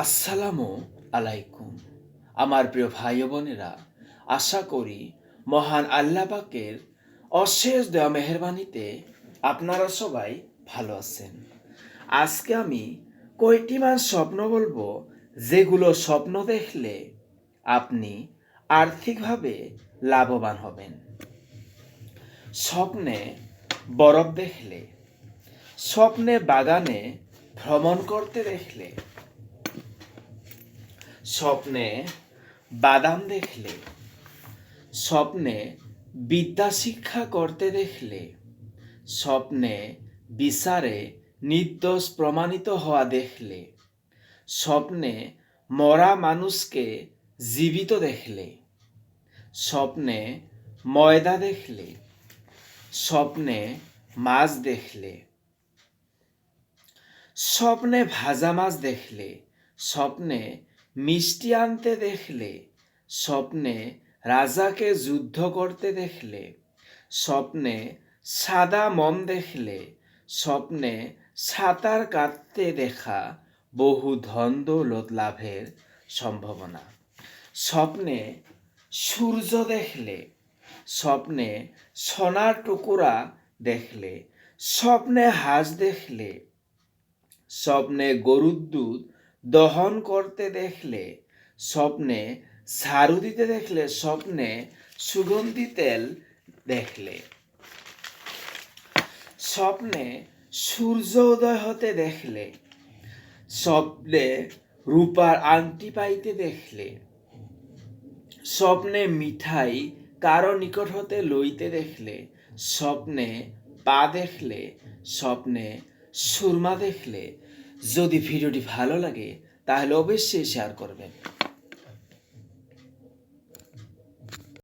আসসালামু আলাইকুম। আমার প্রিয় ভাই বোনেরা, আশা করি মহান আল্লাহ পাকের অশেষ দেওয়া মেহরবানিতে আপনারা সবাই ভালো আছেন। আজকে আমি কয়টি মান স্বপ্ন বলব, যেগুলো স্বপ্ন দেখলে আপনি আর্থিকভাবে লাভবান হবেন। স্বপ্নে বরফ দেখলে, স্বপ্নে বাগানে ভ্রমণ করতে দেখলে স্বপ্নে বাদাম দেখলে, স্বপ্নে বিদ্যা শিক্ষা করতে দেখলে, স্বপ্নে বিচারে নির্দোষ প্রমাণিত হওয়া দেখলে, স্বপ্নে মরা মানুষকে জীবিত দেখলে, স্বপ্নে ময়দা দেখলে, স্বপ্নে মাছ দেখলে, স্বপ্নে ভাজা মাছ দেখলে, স্বপ্নে মিষ্টি আনতে দেখলে, স্বপ্নে রাজাকে যুদ্ধ করতে দেখলে, স্বপ্নে সাদা মন দেখলে, স্বপ্নে সাঁতার কাটতে দেখা বহু ধন দৌলত লাভের সম্ভাবনা। স্বপ্নে সূর্য দেখলে, স্বপ্নে সোনার টুকুরা দেখলে, স্বপ্নে হাঁস দেখলে, স্বপ্নে গরুর দুধ দহন করতে দেখলে স্বপ্নে ঝাড়ু দিতে দেখলে স্বপ্নে, সুগন্ধি তেল দেখলে। স্বপ্নে, সূর্য উদয় হতে দেখলে। স্বপ্নে, রূপার আংটি পাইতে দেখলে। স্বপ্নে, মিঠাই কারও নিকট হতে লইতে দেখলে। স্বপ্নে, পা দেখলে। স্বপ্নে, সুরমা দেখলে। যদি ভিডিওটি ভালো লাগে তাহলে অবশ্যই শেয়ার করবেন।